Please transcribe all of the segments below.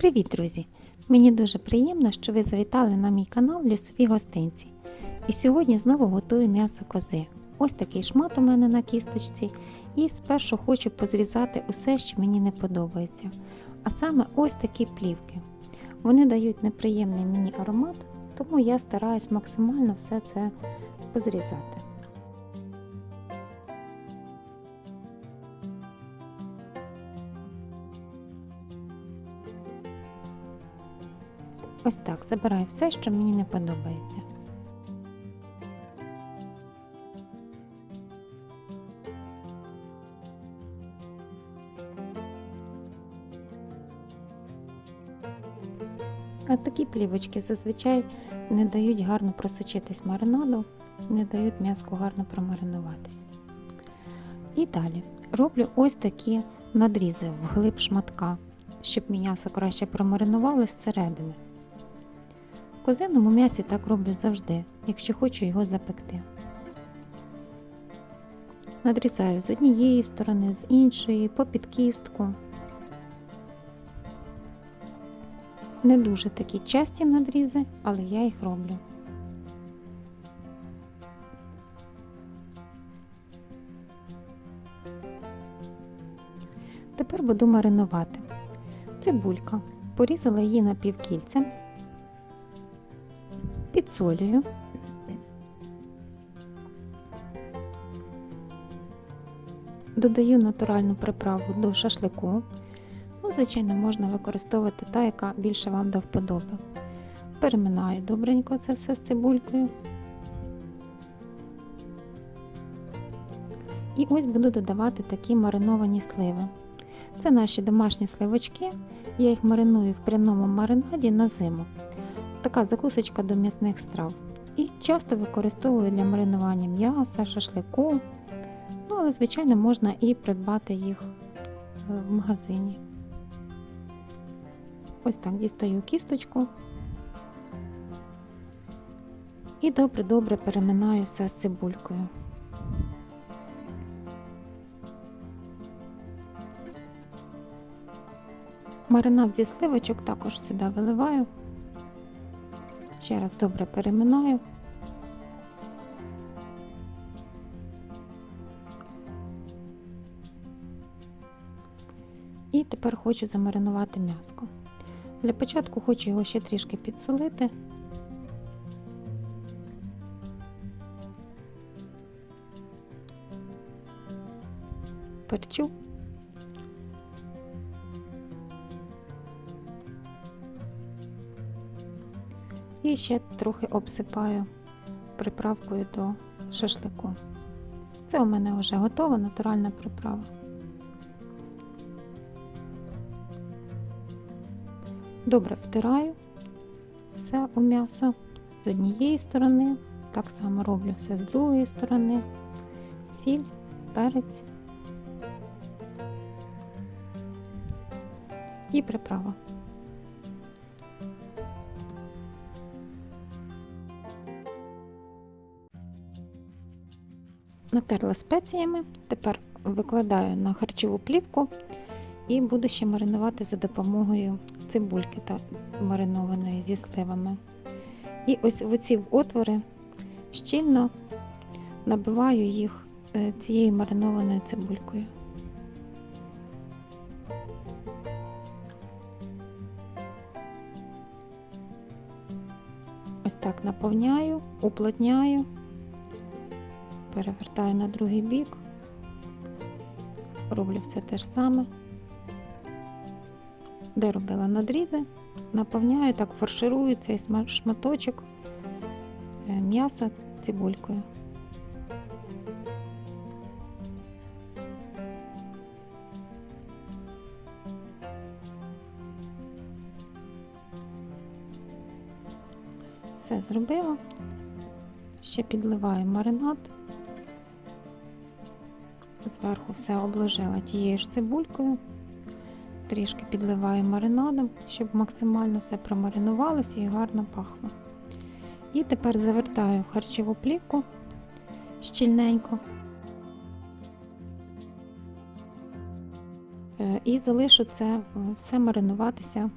Привіт, друзі! Мені дуже приємно, що ви завітали на мій канал Лісові гостинці. І сьогодні знову готую м'ясо кози. Ось такий шмат у мене на кісточці. І спершу хочу позрізати усе, що мені не подобається. А саме ось такі плівки. Вони дають неприємний мені аромат, тому я стараюсь максимально все це позрізати. Ось так забираю все, що мені не подобається. А такі плівочки зазвичай не дають гарно просочитись маринаду, не дають м'яску гарно промаринуватись. І далі роблю ось такі надрізи вглиб шматка, щоб м'ясо краще промаринувалося зсередини. В козиному м'ясі так роблю завжди, якщо хочу його запекти. Надрізаю з однієї сторони, з іншої, попід кістку. Не дуже такі часті надрізи, але я їх роблю. Тепер буду маринувати. Цибулька. Порізала її на півкільця, підсолюю. Додаю натуральну приправу до шашлику. Ну, звичайно, можна використовувати та, яка більше вам до вподоби. Переминаю добренько це все з цибулькою. І ось буду додавати такі мариновані сливи. Це наші домашні сливочки. Я їх мариную в пряному маринаді на зиму. Така закусочка до м'ясних страв. І часто використовую для маринування м'яса, шашлику. Ну, але, звичайно, можна і придбати їх в магазині. Ось так дістаю кісточку і добре-добре переминаю все з цибулькою. Маринад зі сливочок також сюди виливаю. Ще раз добре переминаю. І тепер хочу замаринувати м'яско. Для початку хочу його ще трішки підсолити. Перчу. І ще трохи обсипаю приправкою до шашлику. Це у мене вже готова натуральна приправа. Добре втираю все у м'ясо з однієї сторони, так само роблю все з другої сторони, сіль, перець і приправа. Натерла спеціями, тепер викладаю на харчову плівку і буду ще маринувати за допомогою цибульки та маринованої зі сливами. І ось в оці отвори щільно набиваю їх е, цією маринованою цибулькою. Ось так наповняю, уплотняю, перевертаю на другий бік, роблю все те ж саме. Де робила надрізи, наповняю, так фарширую цей шматочок м'яса цибулькою. Все зробила, ще підливаю маринад, зверху все обложила тією ж цибулькою трішки підливаю маринадом, щоб максимально все промаринувалося і гарно пахло. І тепер завертаю харчову плівку щільненько і залишу це все маринуватися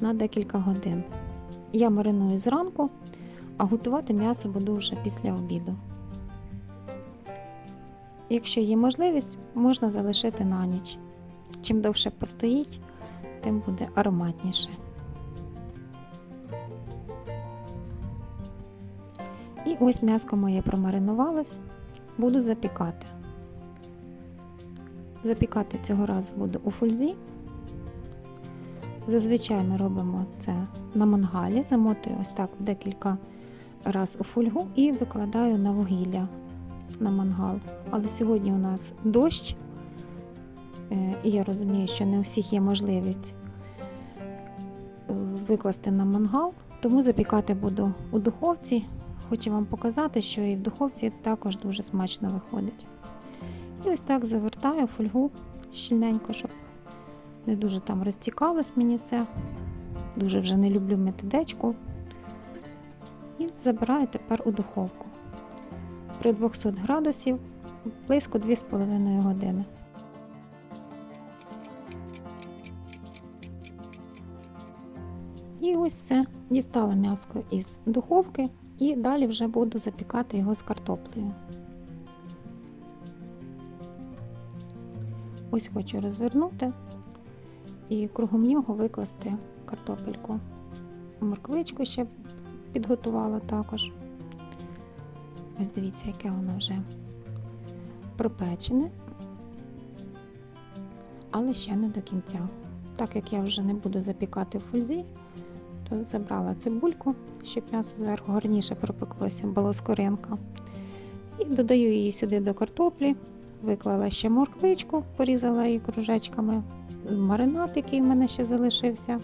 на декілька годин. Я мариную зранку, а готувати м'ясо буду вже після обіду. Якщо є можливість, можна залишити на ніч. Чим довше постоїть, тим буде ароматніше. І ось м'яско моє промаринувалось, буду запікати. Запікати цього разу буду у фользі. Зазвичай ми робимо це на мангалі, замотую ось так в декілька разів у фольгу і викладаю на вугілля на мангал. Але сьогодні у нас дощ, е, і я розумію, що не у всіх є можливість е, викласти на мангал, тому запікати буду у духовці. Хочу вам показати, що і в духовці також дуже смачно виходить. І ось так завертаю фольгу щільненько, щоб не дуже там розтікалось мені все. Дуже вже не люблю метидечку. І забираю тепер у духовку. При 200 градусів близько 2,5 години. І ось все. Дістала м'яско із духовки і далі вже буду запікати його з картоплею. Ось хочу розвернути і кругом нього викласти картопельку. Морквичку ще підготувала також. Ось дивіться, яке воно вже пропечене, але ще не до кінця. Так як я вже не буду запікати в фользі, то забрала цибульку, щоб м'ясо зверху гарніше пропеклося, було скоринка. І додаю її сюди до картоплі, виклала ще морквичку, порізала її кружечками, маринад, який в мене ще залишився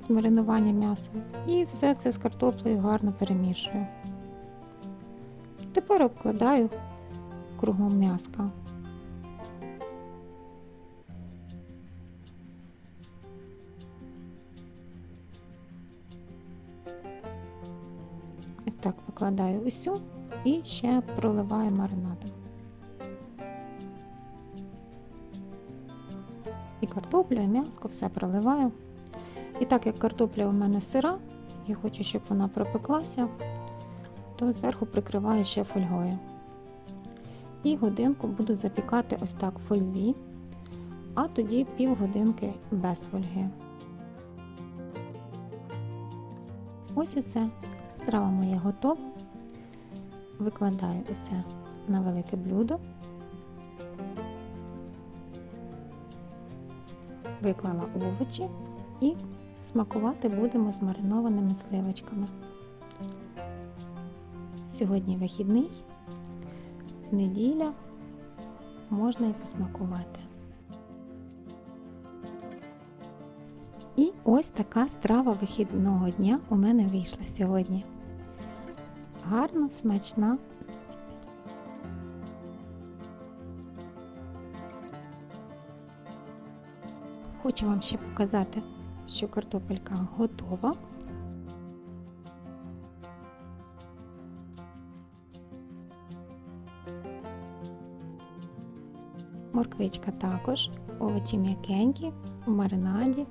з маринування м'яса. І все це з картоплею гарно перемішую. Тепер обкладаю кругом м'яска. Ось так викладаю усю і ще проливаю маринадом. І картоплю, і м'яско все проливаю. І так як картопля у мене сира, я хочу, щоб вона пропеклася, то зверху прикриваю ще фольгою. І годинку буду запікати ось так фользі, а тоді півгодинки без фольги. Ось і все. Страва моя готова. Викладаю усе на велике блюдо. Виклала овочі і смакувати будемо з маринованими сливочками. Сьогодні вихідний, неділя, можна і посмакувати. І ось така страва вихідного дня у мене вийшла сьогодні. Гарна, смачна. Хочу вам ще показати, що картопелька готова. Морквичка також, овочі м'якенькі, в маринаді,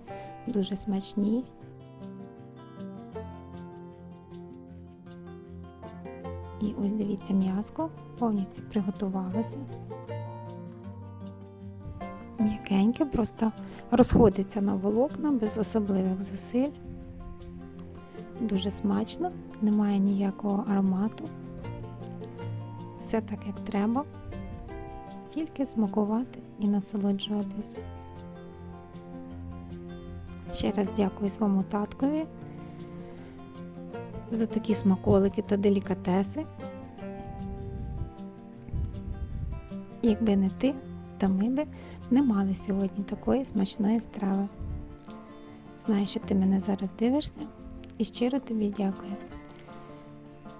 дуже смачні. І ось дивіться, м'яско повністю приготувалося. М'якеньке, просто розходиться на волокна без особливих зусиль. Дуже смачно, немає ніякого аромату. Все так, як треба, тільки смакувати і насолоджуватись. Ще раз дякую своєму таткові за такі смаколики та делікатеси. Якби не ти, то ми би не мали сьогодні такої смачної страви. Знаю, що ти мене зараз дивишся і щиро тобі дякую.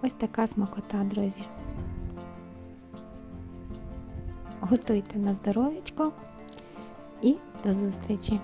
Ось така смакота, друзі. Готуйте на здоров'ячко і до зустрічі!